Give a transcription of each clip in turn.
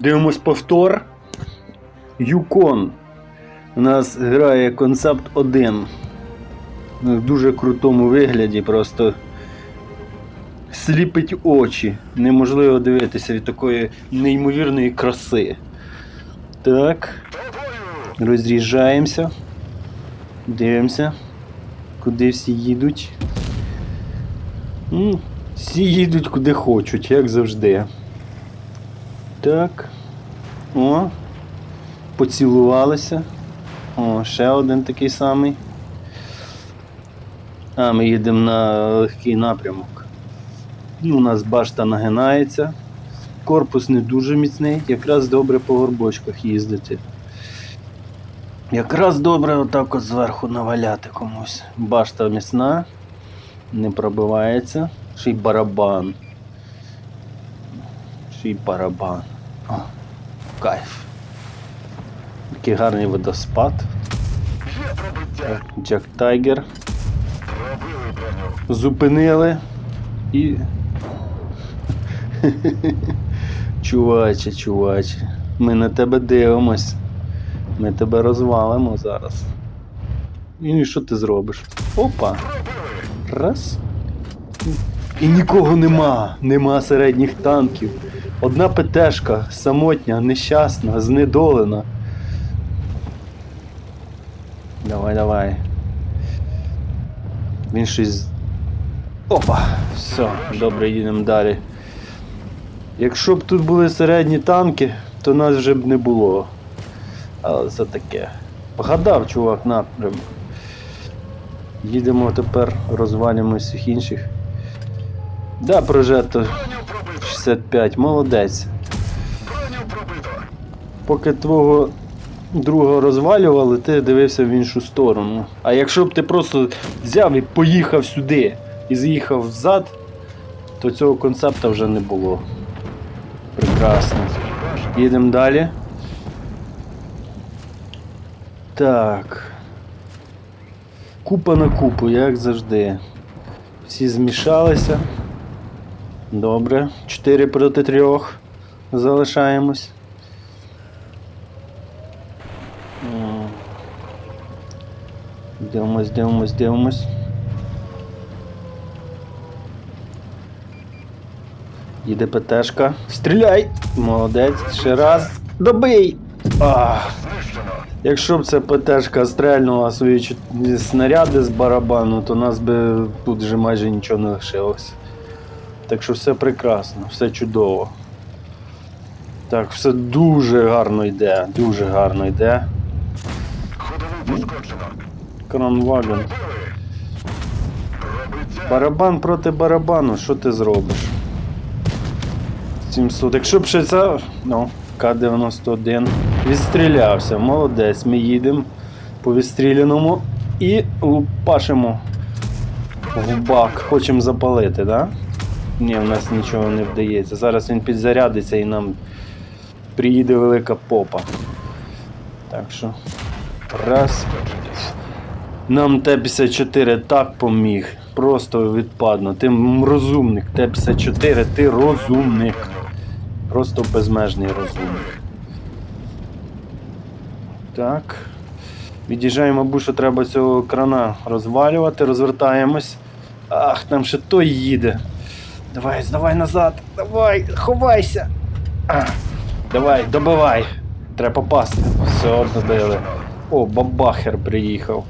Дивимось повтор. Юкон. У нас грає концепт 1. Ну, В дуже крутому вигляді, просто сліпить очі. Неможливо дивитися від такої неймовірної краси. Так. Розріжаємося. Дивимося. Куди всі їдуть. Всі їдуть куди хочуть, як завжди. Так. О. Поцілувалися. О, ще один такий самий. А, ми їдемо на легкий напрямок. У нас башта нагинається. Корпус не дуже міцний, якраз добре по горбочках їздити. Якраз добре отак от зверху наваляти комусь. Башта міцна, не пробивається. Ще й барабан. Ще й барабан. О, кайф. Такий гарний водоспад. Джек Тайгер. Зупинили і. чуваче, чуваче. Ми на тебе дивимось. Ми тебе розвалимо зараз. І що ти зробиш? Опа. Раз. І нікого нема. Нема середніх танків. Одна ПТшка самотня, нещасна, знедолена. Давай, давай. Він щось. Опа! Все, добре, їдемо далі. Якщо б тут були середні танки, то нас вже б не було. Але це таке. Погадав, чувак, напрямок. Їдемо тепер, розвалюємо всіх інших. Да, прожето. 65, молодець. Поки твого друга розвалювали, ти дивився в іншу сторону. А якщо б ти просто взяв і поїхав сюди і заїхав взад, то цього концепта вже не було. Прекрасно. Їдемо далі. Так. Купа на купу, як завжди. Всі змішалися. Добре. 4 проти 3 залишаємось. Дивимось, дивимось, дивимось. Їде ПТшка. Стріляй! Молодець. Ще раз. Добий! Якщо б ця ПТшка стрельнула свої снаряди з барабану, то нас би тут вже майже нічого не лишилося. Так що все прекрасно, все чудово. Так, все дуже гарно йде, дуже гарно йде. Кранваген. Барабан проти барабану, що ти зробиш? 700. Якщо б ще це. Ну, К-91. Відстрілявся, молодець. Ми їдемо по відстріляному і лупашимо в бак. Хочемо запалити, так? Да? Ні, в нас нічого не вдається. Зараз він підзарядиться і нам приїде велика попа. Так що. Раз. Нам Т-54 так поміг. Просто відпадно. Ти розумник. Т-54, ти розумник. Просто безмежний розумник. Так. Від'їжджаємо, мабуть, що треба цього крана розвалювати, розвертаємось. Ах, там ще той їде. Давай, давай назад. Давай, ховайся. Давай, добивай. Треба попасти. Все, добили. О, бабахер приїхав.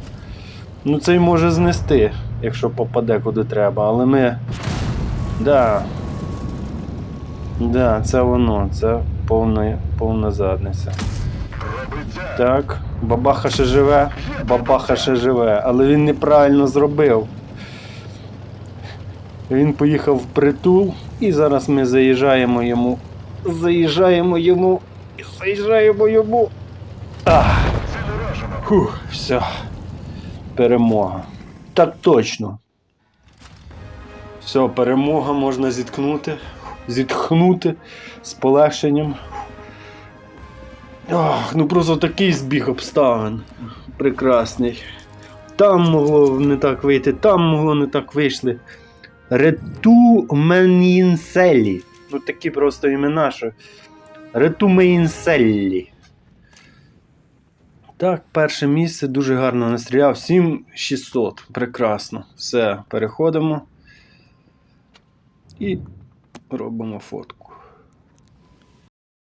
Ну цей може знести, якщо попаде куди треба, але ми. Да. Да, це воно, це повна, повна задниця. Так, бабаха ще живе, бабаха ще живе, але він неправильно зробив. Він поїхав в притул, і зараз ми заїжджаємо йому. Заїжджаємо йому. Заїжджаємо йому. Ах. Фух, все. Перемога. Так точно. Все, перемога можна зіткнути, зітхнути з полегшенням. Ох, ну просто такий збіг обставин. Прекрасний. Там могло не так вийти, там могло не так вийшли. Рету Менінселі. Ну такі просто імена, що Ретумейнселлі. Так, перше місце дуже гарно настріляв. 7600. Прекрасно. Все, переходимо. І робимо фотку.